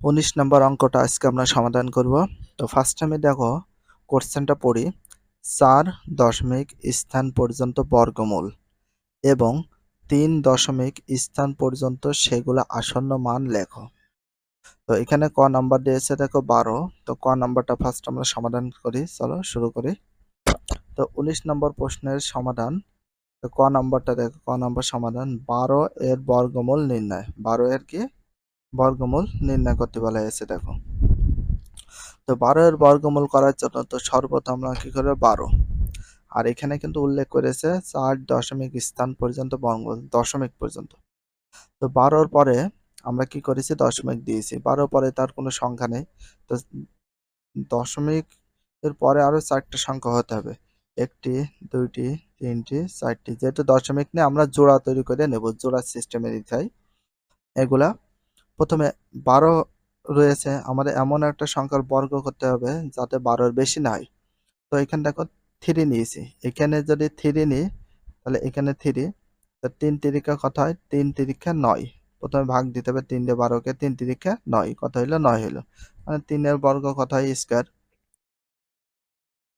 উনিশ নম্বর অঙ্কটা আজকে আমরা সমাধান করব। তো ফার্স্ট আমি দেখো কোশ্চেনটা পড়ি। চার দশমিক স্থান পর্যন্ত বর্গমূল এবং তিন দশমিক স্থান পর্যন্ত সেগুলো আসন্ন মান লেখো। তো এখানে ক নাম্বার দিয়েছে দেখো বারো। তো ক নাম্বারটা ফার্স্ট আমরা সমাধান করি। চলো শুরু করি। তো উনিশ নম্বর প্রশ্নের সমাধান। তো ক নাম্বারটা দেখো, ক নাম্বার সমাধান। বারো এর বর্গমূল নির্ণয়। বারো এর কি? বর্গমূল নির্ণয় করতে বলা হয়েছে, দেখো। তো বারো এর বর্গমূল করার জন্য তো সর্বপ্রথম আমরা কি করব? বারো। আর এখানে কিন্তু উল্লেখ করেছে চার দশমিক স্থান পর্যন্ত বর্গমূল, দশমিক পর্যন্ত। তো বারোর পরে আমরা কি করেছি? দশমিক দিয়েছি। বারোর পরে তার কোনো সংখ্যা নেই। তো দশমিক এর পরে আরও চারটা সংখ্যা হতে হবে। একটি, দুইটি, তিনটি, চারটি। যেহেতু দশমিক নিয়ে আমরা জোড়া তৈরি করে নেব, জোড়া সিস্টেমে দিতে হয় এগুলা প্রথমে বারো রয়েছে। আমাদের এমন একটা সংখ্যার বর্গ করতে হবে যাতে বারোর বেশি না হয়। তো এখানে দেখো থ্রি নিয়েছি। এখানে যদি থ্রি নিই, তাহলে এখানে থ্রি তো তিন তিরিকা কথা হয়? তিন তিরিকা নয়। প্রথমে ভাগ দিতে হবে তিন দিয়ে বারোকে, তিন তিরিকা নয়। কত হইল? নয় হইল। মানে তিনের বর্গ কথা হয়? স্কোয়ার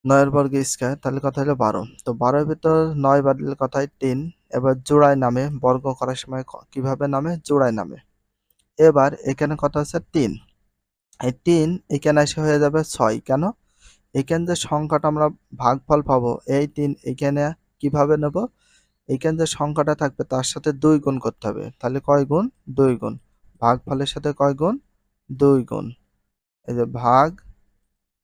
নয়ের বর্গ স্কোয়ার তাহলে কথা হলো বারো। তো বারোর ভিতর নয় বাদ দিলে কথা হয়? তিন। এবার জোড়ায় নামে, বর্গ করার সময় কীভাবে নামে? জোড়ায় নামে। এবার এখানে কত আছে? তিন। এই তিন এখানে এসে হয়ে যাবে ছয়। কেন? এখানে যে সংখ্যাটা আমরা ভাগফল পাবো, এই তিন এখানে কীভাবে নেব? এখানে যে সংখ্যাটা থাকবে তার সাথে দুই গুণ করতে হবে। তাহলে কয় গুণ? দুই গুণ। ভাগফলের সাথে কয় গুণ? দুই গুণ। এই যে ভাগ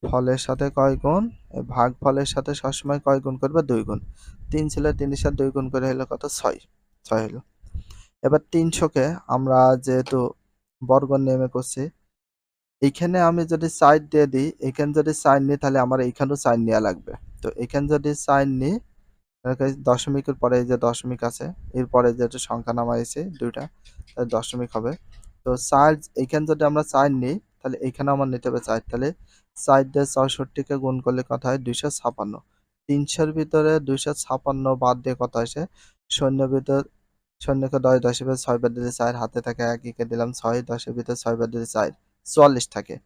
ফলের সাথে কয় গুণ? ভাগ ফলের সাথে সবসময় কয় গুণ করবে? দুই গুণ। তিন ছিল তিনের সাথে দুই গুণ করে হলো কত? ছয়। ছয় হলো। এবার তিনশোকে আমরা যেহেতু বর্গ নেমে করছি। এখানে আমি যদি সাইড দিয়ে দিই, এখানে যদি সাইন নিই, তাহলে আমার এখানেও সাইন নেওয়া লাগবে। তো এখানে যদি সাইন নিই দশমিকের পরে যে দশমিক আছে, এরপরে যেটা সংখ্যা নামা নামাইছে দুইটা দশমিক হবে। তো সাইড এখানে যদি আমরা সাইন নিই, তাহলে এখানে আমার নিতে হবে চার তাহলে সাইড দিয়ে চৌষট্টিকে গুণ করলে কথা হয়? দুইশো ছাপান্ন। তিনশোর ভিতরে দুইশো ছাপান্ন বাদ দিয়ে কথা আসে শূন্যের ভিতর শূন্যকে দশ, দশের ভিতরে ছয় বাদ দিলে চার হাতে থাকে এক, একে দিলাম ছয়, দশের ভিতরে ছয় বাদ দিলে চার চুয়াল্লিশ থাকে।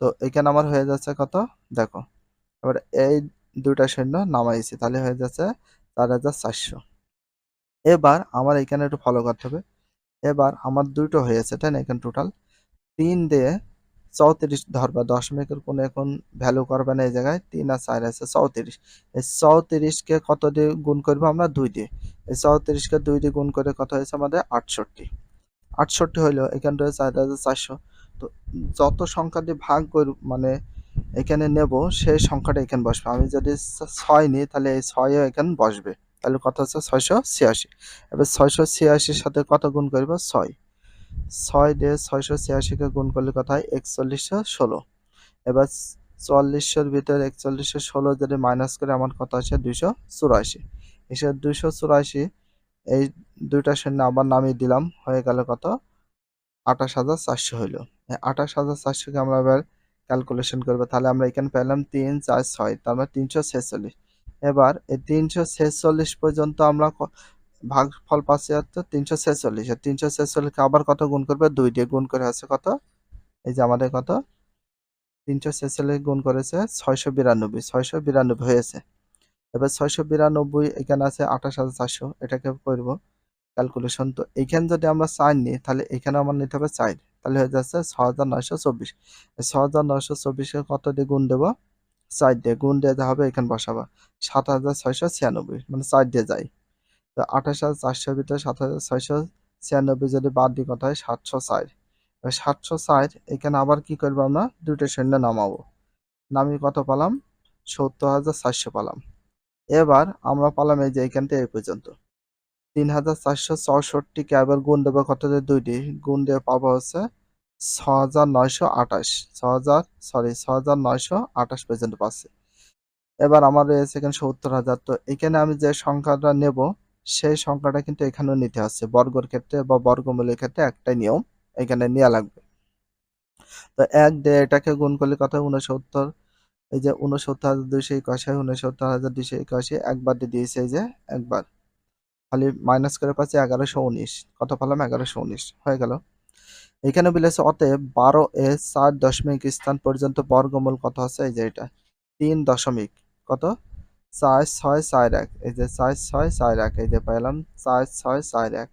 তো এখানে আমার হয়ে যাচ্ছে কত? দেখো, এবার এই দুইটা শূন্য নামাইছি, তাহলে হয়ে যাচ্ছে চার হাজার চারশো। এবার আমার এখানে একটু ফলো করতে হবে। এবার আমার দুটো হয়েছে তাই না? এখানে টোটাল তিন দিয়ে চৌত্রিশ ধরবা দশমিকের কোনো এখন ভ্যালু করবে না এই জায়গায়, তিন আর চার আছে চৌত্রিশ। এই চৌত্রিশকে কত দিয়ে গুণ করব আমরা? দুই দিয়ে। এই চৌত্রিশকে দুই দিয়ে গুণ করে কত হয়েছে আমাদের? আটষট্টি। আটষট্টি হইল, এখানে রয়েছে চার হাজার চারশো। তো যত সংখ্যা দিয়ে ভাগ করব মানে এখানে নেব, সেই সংখ্যাটা এখানে বসবে। আমি যদি ছয় নিই, তাহলে এই ছয়ও এখানে বসবে। তাহলে কত হচ্ছে? ছয়শো ছিয়াশি। এবার ছয়শো ছিয়াশির সাথে কত গুণ করব? ছয়। ছয় দিয়ে ছয়শো ছিয়াশিকে গুণ করলে কত হয়? একচল্লিশশো ষোলো। এবার চুয়াল্লিশশোর ভিতরে একচল্লিশশো ষোলো যদি মাইনাস করে আমার কত আসে? দুইশো চুরাশি। এসে দুইশো চুরাশি, এই দুইটা শূন্য আবার নামিয়ে দিলাম, হয়ে গেল কত? আঠাশ হাজার চারশো হইল। আঠাশ হাজার চারশোকে আমরা এবার ক্যালকুলেশন করব। তাহলে আমরা এখানে পেলাম তিন চার ছয়, তার মানে তিনশো ছেচল্লিশ। এবার এই তিনশো ছেচল্লিশ পর্যন্ত আমরা ভাগ ফল পাচ্ছি হচ্ছে তিনশো ছেচল্লিশ। আর তিনশো ছেচল্লিশকে আবার কত গুণ করবে? দুই দিয়ে গুণ করে আছে কত? এই যে আমাদের কত? তিনশো ছেচল্লিশ গুণ করেছে ছয়শো বিরানব্বই। ছয়শো বিরানব্বই হয়েছে। এবার ছয়শো বিরানব্বই এখানে আছে আঠাশ হাজার চারশো। এটাকে করব ক্যালকুলেশন তো এইখানে যদি আমরা চার নিই, তাহলে এখানে আমার নিতে হবে চার। তাহলে হয়ে যাচ্ছে ছ হাজার নয়শো চব্বিশ। ছ হাজার নয়শো চব্বিশে কত দিয়ে গুণ দেবো? চার দিয়ে। গুণ দিয়ে হবে এখানে বসাবা। সাত হাজার ছয়শো ছিয়ানব্বই। মানে চার দিয়ে যায় আঠাশ হাজার চারশোর ভিতরে সাত হাজার ছয়শো ছিয়ানব্বই যদি বাদ দিই কথা হয় সাতশো চার সাতশো চার এখানে আবার কি করব আমরা? দুটো শূন্য নামাবো। নামিয়ে কত পালাম? সত্তর হাজার চারশো পালাম। এবার আমরা পালাম এই যে এখান থেকে এই পর্যন্ত। তিন হাজার চারশো চৌষট্টিকে আবার গুণ দেবো কত দিয়ে? দুইটি। গুণ দিয়ে পাবো হচ্ছে ছ হাজার নয়শো আঠাশ। ছ হাজার সরি ছ হাজার নয়শো আঠাশ পর্যন্ত পাচ্ছে। এবার আমার রয়েছে এখানে সত্তর হাজার। তো এখানে আমি যে সংখ্যাটা নেব সেই সংখ্যাটা কিন্তু এখানেও নিতে হচ্ছে বর্গর ক্ষেত্রে বা বর্গমূলের ক্ষেত্রে একটাই নিয়ম এখানে নেওয়া লাগবে। তো এক দিয়ে এটাকে গুণ করলে কত উনসত্তর এই যে উনসত্তর হাজার দুইশো একাশি উনসত্তর হাজার দুইশো একাশি, একবার দিয়ে দিয়েছে এই যে একবার। খালি মাইনাস করে পাচ্ছি এগারোশো উনিশ। কত পেলাম? এগারোশো উনিশ। হয়ে গেল। এখানে বলেছে অতএব বারো এ চার দশমিক স্থান পর্যন্ত বর্গমূল কত আছে? এই যে এটা, তিন দশমিক। কত? চার ছয় চার এক। এই যে চার ছয় চার এক, এই যে পাইলাম চার ছয় চার এক।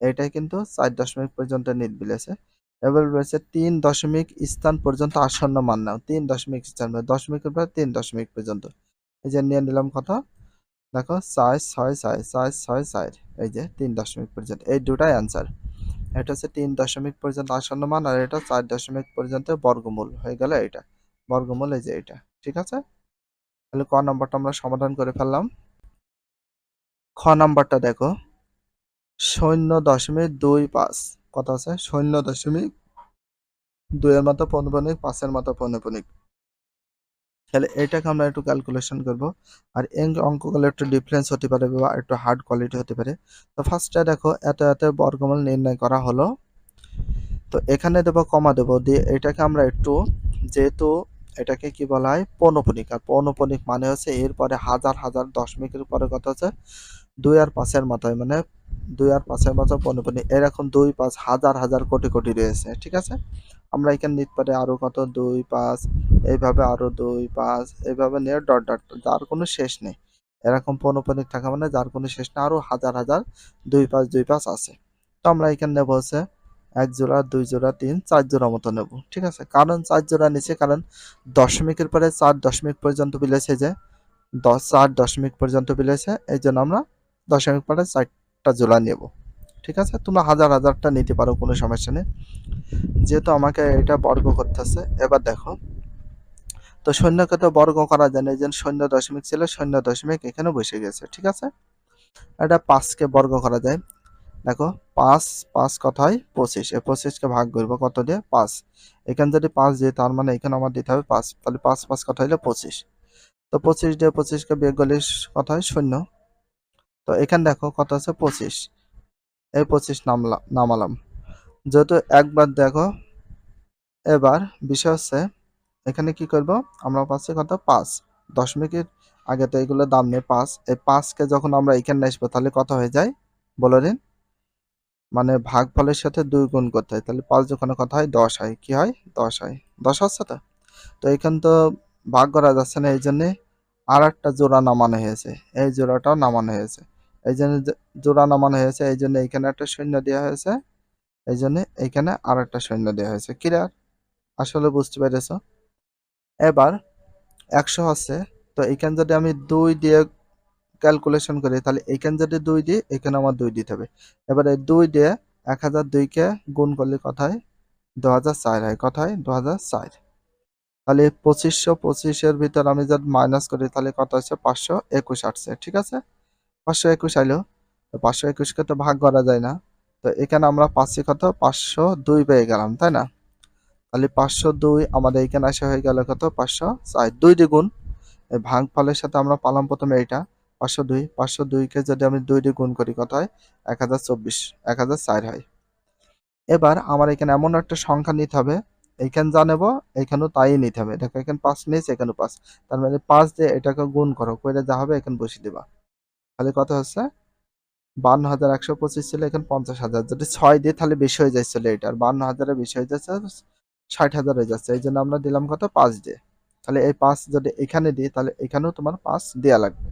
এইটাই কিন্তু চার দশমিক পর্যন্ত নিট বিলেছে। এবার বলেছে তিন দশমিক স্থান পর্যন্ত আসন্ন মান নাও। তিন দশমিক স্থান মানে দশমিকের পর তিন দশমিক পর্যন্ত। এই যে নিয়ে নিলাম কত? দেখো চার ছয় চার চার ছয় চার এই যে তিন দশমিক পর্যন্ত। এই দুটাই অ্যান্সার এটা হচ্ছে তিন দশমিক পর্যন্ত আসন্ন মান আর এটা চার দশমিক পর্যন্ত বর্গমূল। হয়ে গেল এটা বর্গমূল এই যে এটা ঠিক আছে? তাহলে ক নম্বরটা আমরা সমাধান করে ফেললাম। খ নম্বরটা দেখো। শূন্য দশমিক দুই পাঁচ। কত আছে? শূন্য দশমিক দুইয়ের মতো পৌনপনিক, পাঁচের মতো পৌনপনিক। তাহলে এটাকে আমরা একটু ক্যালকুলেশন করব। আর এই অঙ্কগুলো একটু ডিফারেন্স হতে পারে বা একটু হার্ড কোয়ালিটি হতে পারে। তো ফার্স্টে দেখো, এত এত বর্গমূল নির্ণয় করা হলো। তো এখানে দেবো, কমা দেবো। দিয়ে এটাকে আমরা একটু যেহেতু এটাকে কি বলা হয়? পৌনপনিক। আর পৌনপনিক মানে হচ্ছে এরপরে হাজার হাজার দশমিকের পরে কত হচ্ছে দুই আর পাঁচের মাথায় মানে দুই আর পাঁচের মতো পৌনপনিক। এরকম দুই পাঁচ হাজার হাজার কোটি কোটি রয়েছে, ঠিক আছে? আমরা এখানে নিতে পারি আরও কত? দুই পাঁচ, এইভাবে আরও দুই পাঁচ, এইভাবে নিয়ে ডট ডট, যার কোনো শেষ নেই। এরকম পৌনপনিক থাকা মানে যার কোনো শেষ নেই, আরও হাজার হাজার দুই পাঁচ দুই পাঁচ আছে। তো আমরা এখানে নেব হচ্ছে এক জোড়া, দুই জোড়া, তিন, চার জোড়া মতো নেব, ঠিক আছে? কারণ চার জোড়া নিচে, কারণ দশমিকের পরে চার দশমিক পর্যন্ত বিলেছে যে, দশ, চার দশমিক পর্যন্ত বিলেছে, এই জন্য আমরা দশমিক পরে চারটা জোড়া নেব, ঠিক আছে? তোমরা হাজার, হাজারটা নিতে পারো, কোনো সমস্যা নেই। যেহেতু আমাকে এটা বর্গ করতেছে, এবার দেখো। তো শূন্যকে তো বর্গ করা যায় না, এই যে শূন্য দশমিক ছিল শূন্য দশমিক এখানে বসে গেছে, ঠিক আছে? এটা পাঁচকে বর্গ করা যায়। দেখো, পাঁচ পাঁচ কত হয় পঁচিশ। এই পঁচিশকে ভাগ করব, কত দিয়ে? পাঁচ। এখানে যদি পাঁচ দিয়ে, তার মানে এখানে আমার দিতে হবে পাঁচ। তাহলে পাঁচ পাঁচ কত হইলে পঁচিশ। তো পঁচিশ দিয়ে পঁচিশকে বিয়োগ করলে কত হয় শূন্য। তো এখানে দেখো, কত আছে? পঁচিশ। এই পঁচিশ নামলাম নামালাম। যেহেতু একবার দেখো, এবার বিষয় হচ্ছে, এখানে কি করব? আমরা পাচ্ছি কত? পাঁচ। দশমিকের আগে তো এগুলো দাম নেই, পাঁচ। এই পাঁচকে যখন আমরা এখানে আসব, তাহলে কত হয়ে যায়? বলে দিন মানে ভাগফলের সাথে দুই গুণ করতে হয়। তাহলে পাঁচ যখন কথা হয়? দশ হয়। কি হয়? দশ হয়। দশ হচ্ছে তো? তো এখান তো ভাগ করা যাচ্ছে না, এই জন্যে আর একটা জোড়া নামানো হয়েছে। এই জোড়াটাও নামানো হয়েছে। এই জন্য জোড়া নামানো হয়েছে। এই জন্য এখানে একটা শূন্য দেওয়া হয়েছে। এই জন্য এইখানে আর একটা শূন্য দেওয়া হয়েছে। ক্লিয়ার আসলে বুঝতে পেরেছ? এবার একশো হচ্ছে। তো এখানে যদি আমি দুই দিয়ে ক্যালকুলেশন করি, তাহলে এখানে যদি দুই দিই, এখানে আমার দুই দিতে হবে। এবারে দুই দিয়ে এক হাজার দুইকে গুণ করলে কথায় দু হাজার চার হয়। কথায় দু হাজার চার। তাহলে পঁচিশশো পঁচিশের ভিতর আমি যদি মাইনাস করি, তাহলে কত হচ্ছে? পাঁচশো একুশ আসছে, ঠিক আছে? পাঁচশো একুশ আইলো। তো পাঁচশো একুশকে তো ভাগ করা যায় না। তো এখানে আমরা পাচ্ছি কত? পাঁচশো দুই পেয়ে গেলাম, তাই না? তাহলে পাঁচশো দুই আমাদের এখানে আসা হয়ে গেল কত? পাঁচশো চার। দুই দ্বিগুণ এই ভাগ ফলের সাথে আমরা পালাম প্রথমে এইটা। পাঁচশো দুই, পাঁচশো দুইকে যদি আমি দুই দিয়ে গুণ করি কত হয়? এক হাজার চব্বিশ, এক হাজার চার হয়। এবার আমার এখানে এমন একটা সংখ্যা নিতে হবে এইখানে যা নেব এইখানেও তাই নিতে হবে। দেখো এখানে পাঁচ নিয়েছে এখানে পাঁচ। তার মানে পাঁচ দিয়ে এটাকে গুণ করো করে যা হবে এখানে বসিয়ে দেবা। তাহলে কত হচ্ছে? বান্ন হাজার একশো পঁচিশ ছিল, এখানে পঞ্চাশ হাজার। যদি ছয় দিয়ে তাহলে বেশি হয়ে যাচ্ছিল এটা, আর বান্ন হাজারের বেশি হয়ে যাচ্ছে, ষাট হাজার হয়ে যাচ্ছে। এই জন্য আমরা দিলাম কত? পাঁচ দিয়ে। তাহলে এই পাঁচ যদি এখানে দিই, তাহলে এখানেও তোমার পাঁচ দেওয়া লাগবে।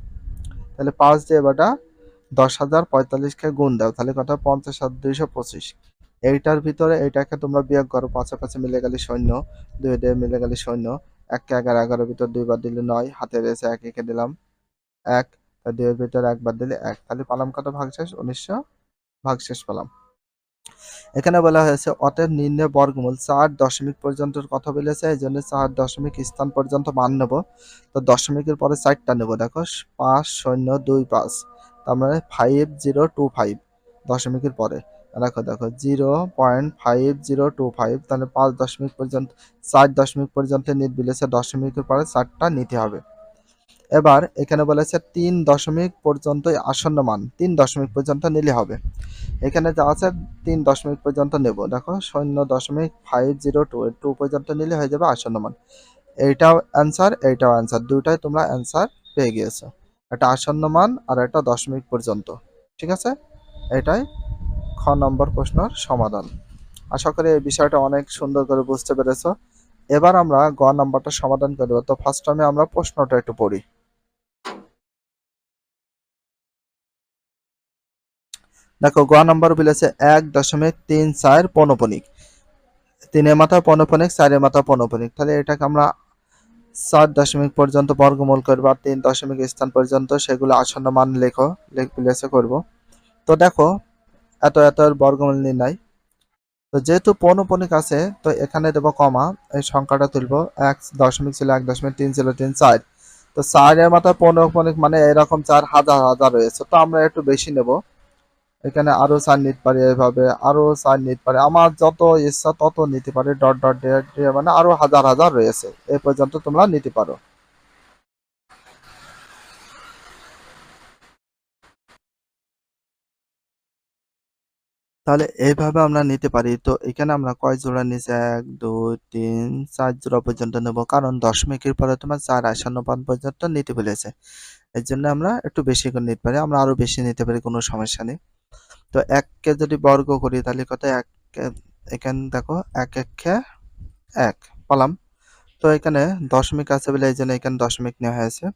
তাহলে পাঁচ দিয়ে এবারটা দশ হাজার পঁয়তাল্লিশকে গুণ দাও, তাহলে কত? পঞ্চাশ হাজার দুইশো পঁচিশ। এইটার ভিতরে এইটাকে তোমরা বিয়োগ করো, পাঁচে পাঁচে মিলে গেলে সৈন্য দুই দিয়ে মিলে গেলে সৈন্য এককে এগারো এগারোর ভিতর দুইবার দিলে নয়, হাতে রয়েছে এক, একে দিলাম এক দুইয়ের ভিতরে একবার দিলে এক। তাহলে পালাম কত? ভাগশেষ, উনিশশো ভাগ শেষ পেলাম। এখানে বলা হয়েছে, অতএব নির্ণয় বর্গমূল চার দশমিক পর্যন্ত কথা বলেছে, এই জন্য চার দশমিক স্থান পর্যন্ত মান নেব। তো দশমিকের পরে চারটা নেব, দেখো, পাঁচ, শূন্য, দুই, পাঁচ। তার মানে ফাইভ জিরো টু ফাইভ দশমিকের পরে। দেখো দেখো zero point five zero two five তাহলে পাঁচ দশমিক পর্যন্ত, চার দশমিক পর্যন্ত নিট বিলেছে, দশমিকের পরে চারটা নিতে হবে। এবার এখানে বলেছে তিন দশমিক পর্যন্ত আসন্ন মান, তিন দশমিক পর্যন্ত নিলে হবে। এখানে যা আছে, তিন দশমিক পর্যন্ত নেব। দেখো, শূন্য দশমিক ফাইভ জিরো টু টু পর্যন্ত নিলে হয়ে যাবে আসন্ন মান। এইটাও অ্যান্সার এইটাও অ্যান্সার দুইটাই তোমরা অ্যান্সার পেয়ে গিয়েছো। একটা আসন্ন মান আর একটা দশমিক পর্যন্ত, ঠিক আছে? এটাই খ নম্বর প্রশ্নের সমাধান। আশা করি এই বিষয়টা অনেক সুন্দর করে বুঝতে পেরেছ। এবার আমরা গ নাম্বারটা সমাধান করব। তো ফার্স্ট টাইমে আমরা প্রশ্নটা একটু পড়ি। দেখো গ নাম্বার বলেছে এক দশমিক তিন চার পনপনিক। তিনের মাথা পনপনিক, চারের মাথা পনপনিক। তাহলে এটাকে আমরা চার দশমিক পর্যন্ত বর্গমূল করব আর তিন দশমিক স্থান পর্যন্ত সেগুলো আসন্ন মান লেখো লেখে করব। তো দেখো, এত এত বর্গমূল নির্ণয়। তো যেহেতু পৌনপনিক আছে, তো এখানে দেবো কমা, এই সংখ্যাটা তুলবো। এক দশমিক ছিল এক দশমিক তিন ছিল তিন চার। তো চারের মাথায় পৌনপনিক মানে এরকম চার হাজার হাজার রয়েছে তো আমরা একটু বেশি নেব। এখানে আরও চার নিতে পারি এভাবে, আরও চার নিতে পারি। আমার যত ইচ্ছা তত নিতে পারি, ডট ডট দিয়ে মানে আরও হাজার হাজার রয়েছে। এ পর্যন্ত তোমরা নিতে পারো। তাহলে এইভাবে আমরা নিতে পারি। তো এখানে আমরা কয় জোড়া নিচে এক, দুই, তিন, চার জোড়া পর্যন্ত নেব। কারণ দশমিকের পরে তোমার চার আসান্ন পান পর্যন্ত নিতে বলেছে। এর জন্য আমরা একটু বেশি করে নিতে পারি। আমরা আরও বেশি নিতে পারি, কোনো সমস্যা নেই। তো এককে যদি বর্গ করি, তাহলে কত? এক, এখানে দেখো, এক, একে এক, পালাম। তো এখানে দশমিক আছে বলে এই জন্য এখানে দশমিক নেওয়া হয়েছে।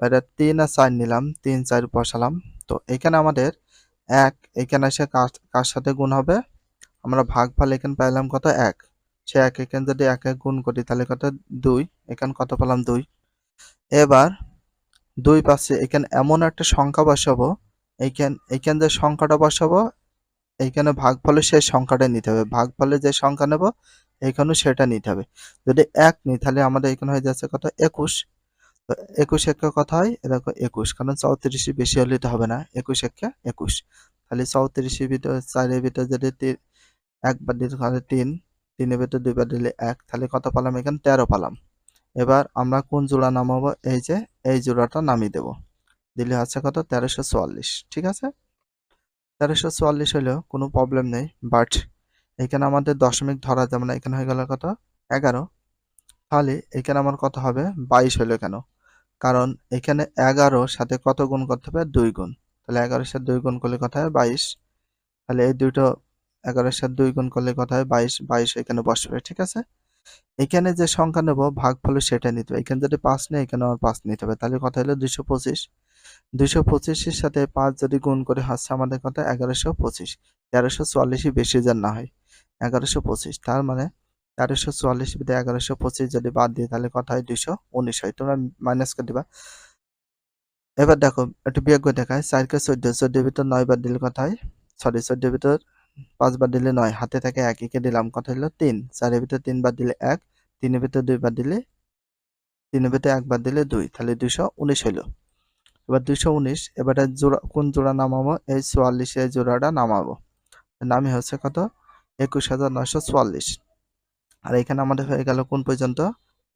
এটা তিন আর চার নিলাম, তিন, চার বসালাম। তো এখানে আমাদের এক, এখানে এসে কার সাথে গুণ হবে? আমরা ভাগ ফল এখানে পাইলাম কত? এক। সে এক, এখানে যদি এক এক গুণ করি, তাহলে কত? দুই। এখানে কত পেলাম? দুই। এবার দুই পাশে এখানে এমন একটা সংখ্যা বসাবো এইখান এইখান যে সংখ্যাটা বসাবো, এইখানে ভাগ ফলে সেই সংখ্যাটা নিতে হবে। ভাগ ফলে যে সংখ্যা নেব, এইখানেও সেটা নিতে হবে। যদি এক নিই, তাহলে আমাদের এখানে হয়ে যাচ্ছে কত? একুশ। তো একুশ একে কথা হয়? দেখো একুশ। কারণ চৌত্রিশে বেশি হলে তো হবে না। একুশ একে একুশ। তাহলে চৌত্রিশের ভিতরে, চারের ভিতরে যদি একবার দিলে তাহলে তিন, তিনের ভিতরে দুইবার দিলে এক, তাহলে কত পালাম এখানে? তেরো পালাম। এবার আমরা কোন জোড়া নামাবো? এই যে, এই জোড়াটা নামিয়ে দেব। দিলে হচ্ছে কত? তেরোশো চুয়াল্লিশ, ঠিক আছে? তেরোশো চুয়াল্লিশ হলেও কোনো প্রবলেম নেই বাট এখানে আমাদের দশমিক ধরা যাবে না এখানে হয়ে গেল কত? এগারো। তাহলে এখানে আমার কত হবে? বাইশ হলো কেন? কারণ এখানে এগারোর সাথে কত গুণ করতে হবে? দুই গুণ। তাহলে এগারোর সাথে দুই গুণ করলে কথা হয়? বাইশ। তাহলে এই দুটো এগারোর সাথে দুই গুণ করলে কথা হয়? বাইশ। বাইশ এখানে বসবে, ঠিক আছে? এখানে যে সংখ্যা নেব ভাগ ফলে সেটা নিতে হবে। এখানে যদি পাঁচ নেই, এখানে আমার পাঁচ নিতে হবে। তাহলে কথা হলো? দুইশো পঁচিশ। দুইশো পঁচিশের সাথে পাঁচ যদি গুণ করে হচ্ছে আমাদের কথা এগারোশো পঁচিশ, তেরোশো চুয়াল্লিশই বেশি যেন না হয়। এগারোশো পঁচিশ, তার মানে তেরোশো চুয়াল্লিশ ভিতরে এগারোশো পঁচিশ যদি বাদ দিই তাহলে কথা হয় দুইশো উনিশ হয়। তোমরা মাইনাস করে দিবা। এবার দেখো, একটু বিয়োগ করে দেখায় চারকে চোদ্দ চোদ্দ ভিতর নয় বার দিলে কথা হয় সরি চোদ্দ ভিতর পাঁচবার দিলে নয়, হাতে থাকে এক, একে দিলাম, কথা হলো তিন। চারের ভিতর তিনবার দিলে এক, তিনের ভিতর দুইবার দিলে, তিনের ভিতরে একবার দিলে দুই, তাহলে দুইশো উনিশ হইল এবার দুইশো উনিশ, এবারে জোড়া, কোন জোড়া নামাবো? এই চুয়াল্লিশে এই জোড়াটা নামাবো। নামে হচ্ছে কত? একুশ হাজার নয়শো চুয়াল্লিশ। আর এখানে আমাদের হয়ে গেল কোন পর্যন্ত?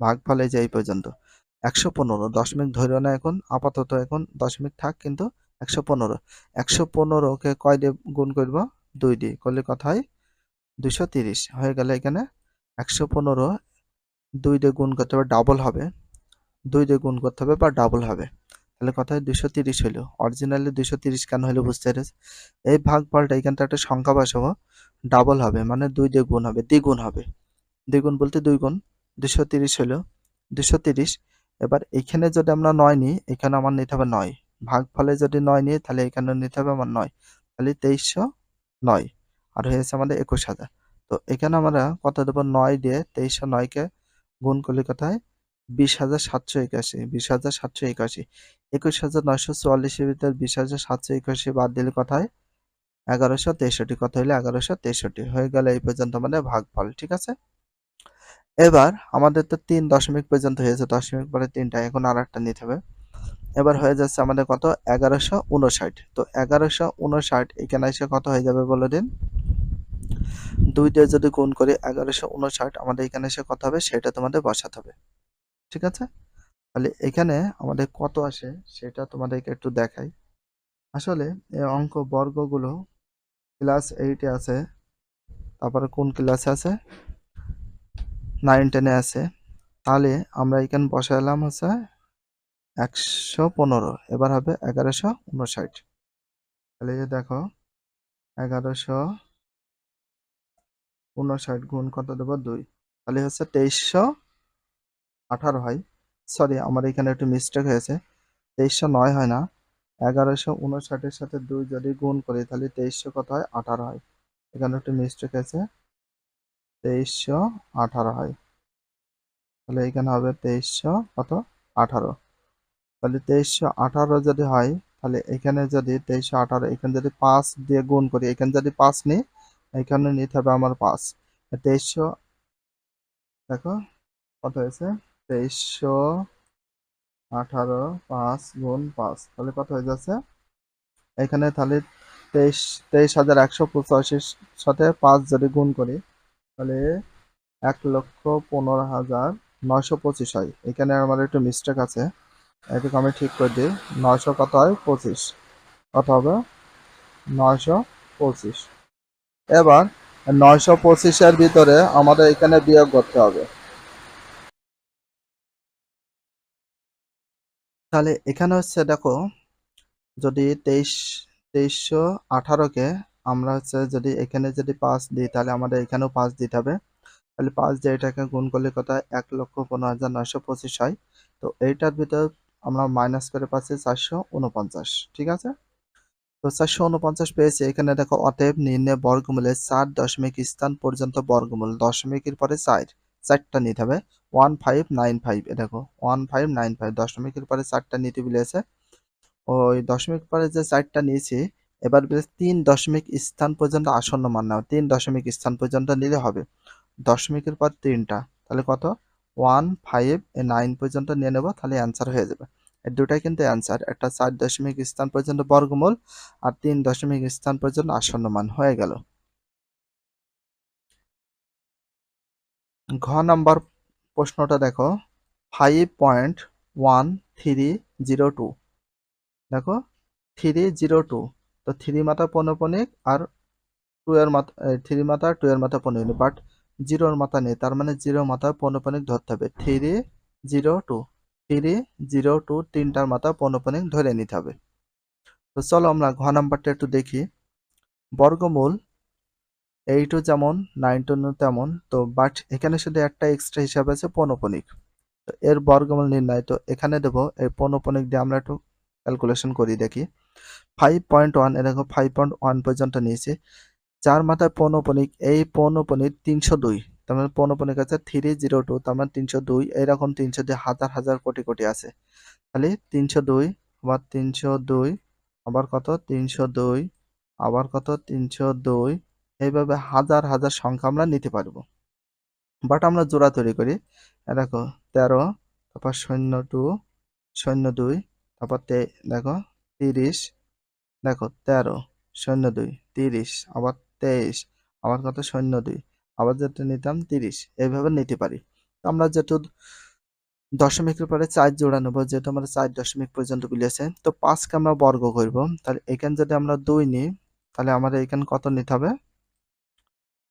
ভাগ ফলে যে এই পর্যন্ত। একশো পনেরো, দশমিক ধরো না এখন, আপাতত এখন দশমিক থাক কিন্তু একশো পনেরো। একশো পনেরোকে কয় দিয়ে গুণ করব? দুই দিয়ে, করলে কথা হয়? দুইশো তিরিশ। হয়ে গেলে এখানে একশো পনেরো, দুই দিয়ে গুণ করতে হবে ডাবল হবে। দুই দিয়ে গুণ করতে হবে বা ডাবল হবে। তাহলে কথা হয় দুইশো তিরিশ হইল। অরিজিনালি দুইশো তিরিশ কেন হইল বুঝতে পেরেছ? এই ভাগ ফলটা এখানটা একটা সংখ্যা বসাবো। ডাবল হবে মানে দুই দিয়ে গুণ হবে, দ্বিগুণ হবে। দ্বিগুণ বলতে দুই গুণ দুশো তিরিশ হলো দুশো তিরিশ। এবার এখানে যদি আমরা নয় নিই, এখানে আমার নিতে হবে নয়। ভাগ ফলে যদি নয় নিই, তাহলে এখানে নিতে হবে আমার নয়। তাহলে তেইশশো নয়, আর হয়েছে আমাদের একুশ হাজার। তো এখানে আমরা কত দেবো? নয় দিয়ে তেইশশো নয়কে গুণ করলে কোথায় বিশ হাজার সাতশো একাশি, বিশ হাজার সাতশো একাশি, একুশ হাজার নয়শো চুয়াল্লিশের ভিতরে বিশ হাজার সাতশো একাশি বাদ দিলে কোথায় এগারোশো তেষট্টি, কত হলে এগারোশো তেষট্টি। হয়ে গেলে এই পর্যন্ত আমাদের ভাগফল, ঠিক আছে? এবার আমাদের তো তিন দশমিক পর্যন্ত হয়েছে, দশমিক পরে তিনটা, এখন আর একটা নিতে হবে। এবার হয়ে যাচ্ছে আমাদের কত? এগারোশো উনষাট। তো এগারোশো উনষাট এখানে এসে কত হয়ে যাবে বলে দিন? দুই দিয়ে যদি গুণ করি এগারোশো উনষাট, আমাদের এখানে এসে কত হবে? সেটা তোমাদের বসাতে হবে। ঠিক আছে? তাহলে এখানে আমাদের কত আসে সেটা তোমাদেরকে একটু দেখাই। আসলে এই অঙ্ক বর্গগুলো ক্লাস এইটে আছে, তারপরে কোন ক্লাসে আছে? নাইন টেনে আছে। তাহলে আমরা এখানে বসালাম হচ্ছে একশো পনেরো, এবার হবে এগারোশো উনষাট। তাহলে যে দেখো, এগারোশো উনষাট গুণ কত দেবো? দুই। তাহলে হচ্ছে তেইশশো আঠারো হয়। সরি আমার এখানে একটু মিস্টেক হয়েছে। তেইশশো নয় হয় না। এগারোশো উনষাটের সাথে দুই যদি গুণ করি, তাহলে তেইশশো কত হয়? আঠারো হয়। এখানে একটু মিস্টেক হয়েছে। তেইশশো আঠারো হয়। তাহলে এখানে হবে তেইশশো কত? আঠারো। তাহলে তেইশশো আঠারো যদি হয়, তাহলে এখানে যদি তেইশশো আঠারো, এখানে যদি পাঁচ দিয়ে গুণ করি, এখানে যদি পাঁচ নিই, এখানে নিতে হবে আমার পাঁচ। তেইশশো, দেখো, কত হয়েছে? তেইশশো আঠারো পাঁচ গুণ পাঁচ। তাহলে কত হয়ে যাচ্ছে? এখানে তাহলে তেইশ তেইশ হাজার একশো পঁচাশির সাথে পাঁচ যদি গুণ করি, তাহলে এক লক্ষ পনেরো হাজার নয়শো পঁচিশ হয়। এখানে আমার একটু মিস্টেক আছে। এটুকু আমি ঠিক করে দিই। নয়শো কত হয়? পঁচিশ। কত হবে? নয়শো পঁচিশ। এবার নয়শো পঁচিশের ভিতরে আমাদের এখানে বিয়োগ করতে হবে। তাহলে এখানে হচ্ছে দেখো, যদি তেইশ, তেইশশো আঠারোকে আমরা হচ্ছে যদি এখানে যদি পাঁচ দিই, তাহলে আমাদের এখানেও পাঁচ দিতে হবে। তাহলে পাঁচ দিয়ে এটাকে গুণ করলে কত এক লক্ষ পনেরো হাজার নয়শো পঁচিশ হয়। তো এইটার ভিতর আমরা মাইনাস করে পাচ্ছি চারশো উনপঞ্চাশ, ঠিক আছে? তো চারশো উনপঞ্চাশ পেয়েছি। এখানে দেখো অতএব নির্ণয় বর্গমূলের চার দশমিক স্থান পর্যন্ত বর্গমূল, দশমিকের পরে চার, চারটা নিতে হবে। ওয়ান ফাইভ নাইন ফাইভ এ দেখো ওয়ান ফাইভ নাইন ফাইভ দশমিকের পরে চারটা নিতে বলেছে ওই দশমিক পরে যে চারটা নিয়েছি, এবার তিন দশমিক স্থান পর্যন্ত আসন্ন মান নাও, তিন দশমিক স্থান পর্যন্ত নিলে হবে। দশমিকের পর তিনটা, তাহলে কত? ওয়ান ফাইভ এ নাইন পর্যন্ত নিয়ে নেব, তাহলে অ্যান্সার হয়ে যাবে। এর দুটাই কিন্তু অ্যান্সার একটা চার দশমিক স্থান পর্যন্ত বর্গমূল আর তিন দশমিক স্থান পর্যন্ত আসন্ন মান হয়ে গেল। ঘ নাম্বার প্রশ্নটা দেখো five point one three zero two দেখো থ্রি জিরো টু তো থ্রি মাথা পনপনিক আর টু মাথা থ্রি মাথা টু মাথা পনপনিক বাট জিরোর মাথা নেই, তার মানে জিরো মাথা পনপনিক ধরতে হবে। Three zero two three zero two তিনটার মাথা পনপনিক ধরে নিতে হবে। তো চলো আমরা ঘ নাম্বারটা একটু দেখি। বর্গমূল এইটু যেমন নাইন টু তেমন, তো বাট এখানে শুধু একটা এক্সট্রা হিসাব আছে পনপনিক। তো এর বর্গমূল নির্ণয়, তো এখানে দেবো এই পনপনিক দিয়ে আমরা একটু ক্যালকুলেশন করি দেখি। ফাইভ পয়েন্ট ওয়ান এরকম ফাইভ পয়েন্ট ওয়ান পর্যন্ত নিয়েছি। চার মাথায় পৌনপনিক, এই পৌনপনিক তিনশো দুই, তার মানে পৌনপনিক আছে থ্রি জিরো টু তার মানে তিনশো দুই এইরকম তিনশো দুই হাজার হাজার কোটি কোটি আছে। তাহলে তিনশো দুই আবার তিনশো দুই, আবার কত? তিনশো দুই, আবার কত? তিনশো দুই এইভাবে হাজার হাজার সংখ্যা আমরা নিতে পারব। বাট আমরা জোড়া তৈরি করি। দেখো, তেরো, তারপর শূন্য টু, শূন্য দুই, তারপর তে, দেখো, তিরিশ, দেখো, তেরো, শূন্য দুই, তিরিশ, আবার তেইশ, আবার কত, শূন্য দুই, আবার যেটা নিতাম তিরিশ, এইভাবে নিতে পারি। তো আমরা যেহেতু দশমিকের পরে চার জোড়া নেব, যেহেতু আমরা চার দশমিক পর্যন্ত বিলিয়েছে তো পাঁচকে আমরা বর্গ করব। তাহলে এখানে যদি আমরা দুই নিই, তাহলে আমাদের এখানে কত নিতে হবে?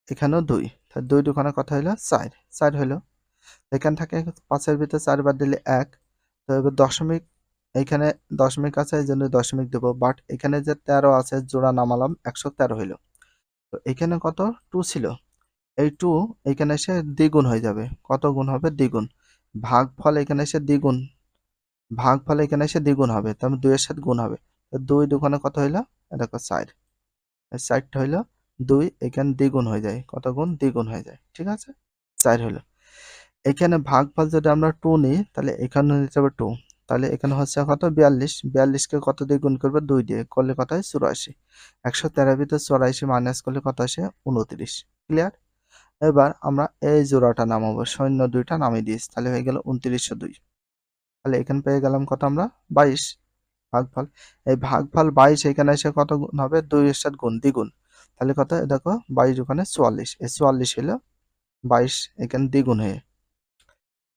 এখানেও দুই। তাহলে দুই দুখানে কথা হইল চার। চার হইল। এখান থেকে পাঁচের ভিতরে চারবার দিলে এক। তো এবার দশমিক এইখানে দশমিক আছে, এই জন্য দশমিক দেবো। বাট এখানে যে তেরো আছে, জোড়া নামালাম, একশো তেরো হইল। তো এখানে কত? টু ছিল। এই টু এখানে এসে দ্বিগুণ হয়ে যাবে। কত গুণ হবে? দ্বিগুণ। ভাগ ফল এখানে এসে দ্বিগুণ। ভাগ ফল এখানে এসে দ্বিগুণ হবে। তার মানে দুইয়ের সাথে গুণ হবে। তো দুই দুখানে কত হইল? এটা চার। চারটা হইল দুই, এখানে দ্বিগুণ হয়ে যায়। কত গুণ? দ্বিগুণ হয়ে যায়। ঠিক আছে? চার হইল এখানে ভাগ ভাগফল যদি আমরা টু নিই, তাহলে এখানে নিতে হবে টু তাহলে এখানে হচ্ছে কত? বিয়াল্লিশ। বিয়াল্লিশকে কত দিয়ে গুণ করবে? দুই দিয়ে। করলে কত হয়? চুরাশি। একশো তেরো ভিতরে চুরাশি মাইনাস করলে কত আসে? উনত্রিশ। ক্লিয়ার এবার আমরা এই জোড়াটা নামাবো। সৈন্য দুইটা নামিয়ে দিয়েছি। তাহলে হয়ে গেল উনত্রিশশো দুই। তাহলে এখানে পেয়ে গেলাম কত আমরা? বাইশ। ভাগফল। এই ভাগফল বাইশ এখানে এসে কত গুণ হবে? দুই এর সাথে গুণ। দ্বিগুণ। তাহলে কত? দেখো, বাইশ ওখানে চুয়াল্লিশ। এই চুয়াল্লিশ হলো বাইশ, এখানে দ্বিগুণ হয়ে।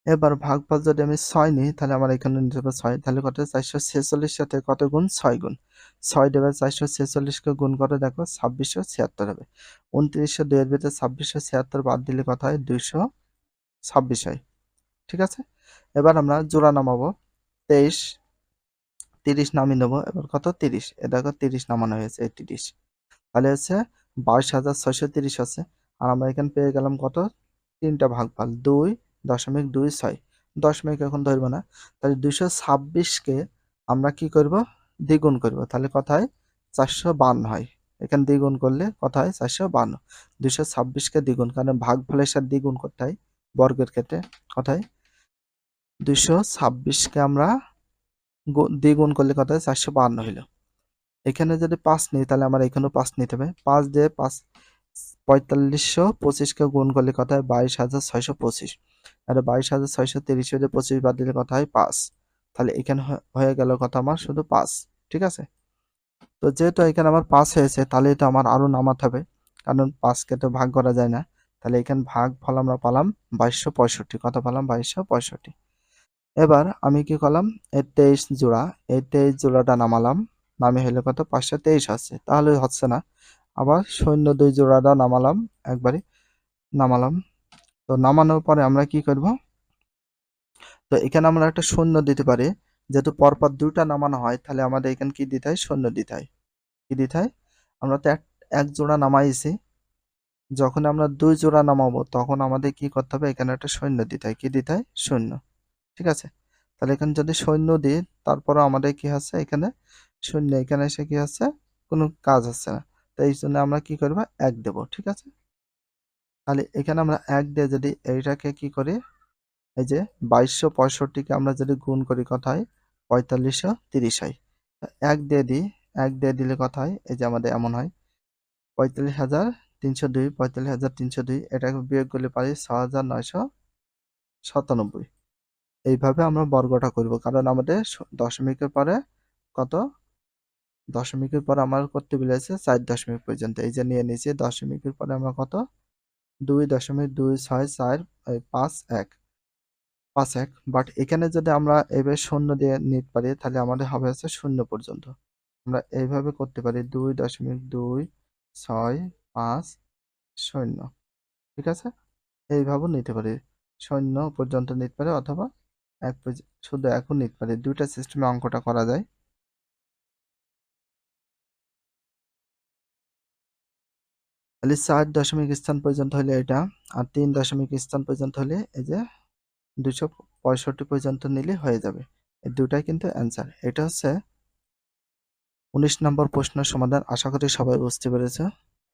এবার ভাগ ভাগফল যদি আমি ছয় নিই, তাহলে আমার এখানে নিতে হবে ছয়। তাহলে কত? চারশো ছেচল্লিশ সাথে কত গুণ? ছয় গুণ। ছয় দেবে চারশো ছেচল্লিশকে গুণ করে, দেখো, ছাব্বিশশো ছিয়াত্তর হবে। উনত্রিশশো দুইয়ের ভিতরে ছাব্বিশশো ছিয়াত্তর বাদ দিলে কত হয়? দুইশো ছাব্বিশ হয়। ঠিক আছে? এবার আমরা জোড়া নামাবো। তেইশ, তিরিশ নামিয়ে নেব। এবার কত? তিরিশ। এ দেখো, তিরিশ নামানো হয়েছে, এই তিরিশ। তাহলে হচ্ছে বাইশ হাজার ছয়শো তিরিশ আছে আর আমরা এখানে পেয়ে গেলাম কত? তিনটা ভাগফল দুই দশমিক দুই ছয়। দশমিক এখন ধরবো না। তাহলে দুশো ছাব্বিশকে আমরা কি করব? দ্বিগুণ করব। তাহলে কথায় চারশো বান্ন হয়। এখানে দ্বিগুণ করলে কথা হয়? চারশো বান্ন। দুশো ছাব্বিশকে দ্বিগুণ। কারণ ভাগফলের সাথে দ্বিগুণ করতে হয় বর্গের ক্ষেত্রে। কথায় দুশো ছাব্বিশকে আমরা দ্বিগুণ করলে কথা হয়? চারশো বান্ন হইল। এখানে যদি পাঁচ নিই, তাহলে আমার এখানেও পাঁচ নিতে হবে। পাঁচ দিয়ে পাঁচ, পঁয়তাল্লিশশো পঁচিশকে গুণ করলে কথা হয়? বাইশ হাজার ছয়শো পঁচিশ। আর বাইশ হাজার ছয়শো তিরিশ হয়ে পঁচিশ বাদ দিলে কথা হয়? পাঁচ। তাহলে এখানে হয়ে- গেল কথা আমার? শুধু পাঁচ। ঠিক আছে? তো যেহেতু এখানে আমার পাঁচ হয়েছে, তাহলে তো আমার আরও নামাতে হবে। কারণ পাঁচকে তো ভাগ করা যায় না। তাহলে এখানে ভাগ ফল আমরা পালাম বাইশশো পঁয়ষট্টি। কত পালাম? বাইশশো পঁয়ষট্টি। এবার আমি কি করলাম? এই তেইশ জোড়া, এই তেইশ জোড়াটা নামালাম। নামে হলে কত? পাঁচশো তেইশ আছে। তাহলে হচ্ছে না। আবার সৈন্য দুই জোড়াটা নামালাম। একবারে নামালাম। তো নামানোর পরে আমরা কি করব? তো এখানে আমরা একটা শূন্য দিতে পারি। যেহেতু পরপর দুইটা নামানো হয়, তাহলে আমাদের এখানে কি দিতে হয়? শূন্য দিতে হয়। কি দিতে হয়? আমরা তো এক জোড়া নামাইছি। যখন আমরা দুই জোড়া নামাবো, তখন আমাদের কি করতে হবে? এখানে একটা সৈন্য দিতে হয়। কি দিতে হয়? শূন্য ঠিক আছে? তাহলে এখানে যদি সৈন্য দিই তারপরে আমাদের কি হচ্ছে এখানে শূন্য, এখানে এসে কি হচ্ছে কোনো কাজ হচ্ছে না। তো এই জন্য আমরা কি করব? এক দেব, ঠিক আছে? তাহলে এখানে আমরা এক দিয়ে যদি এইটাকে কি করি? এই যে বাইশশো পঁয়ষট্টিকে আমরা যদি গুণ করি কথা হয়? পঁয়তাল্লিশশো তিরিশ হয়। এক দিয়ে দিই, এক দিয়ে দিলে কথা হয়? এই যে আমাদের এমন হয়। পঁয়তাল্লিশ হাজার তিনশো দুই, পঁয়তাল্লিশ হাজার তিনশো দুই, এটাকে বিয়োগ করলে পারি ছ হাজার নয়শো সাতানব্বই। এইভাবে আমরা বর্গটা করব, কারণ আমাদের দশমিকের পরে কত? দশমিকের পর আমার করতে বলেছে চার দশমিক পর্যন্ত। এই যে নিয়ে নিয়েছি দশমিকের পরে আমরা কত? দুই দশমিক দুই ছয় চার পাঁচ এক। পাঁচ এক। বাট এখানে যদি আমরা এভাবে শূন্য দিয়ে নিতে পারি, তাহলে আমাদের হবে হচ্ছে শূন্য পর্যন্ত। আমরা এইভাবে করতে পারি, দুই দশমিক দুই ছয় পাঁচ শূন্য। ঠিক আছে? এইভাবেও নিতে পারি। শূন্য পর্যন্ত নিতে পারি অথবা এক শুধু এখন নিতে পারি। দুইটা সিস্টেমে অঙ্কটা করা যায়। তাহলে চার দশমিক স্থান পর্যন্ত হলে এটা, আর তিন দশমিক স্থান পর্যন্ত হলে এই যে দুশো পঁয়ষট্টি পর্যন্ত নিলে হয়ে যাবে। এই দুটাই কিন্তু অ্যান্সার এটা হচ্ছে উনিশ নম্বর প্রশ্ন সমাধান। আশা করি সবাই বুঝতে পেরেছে।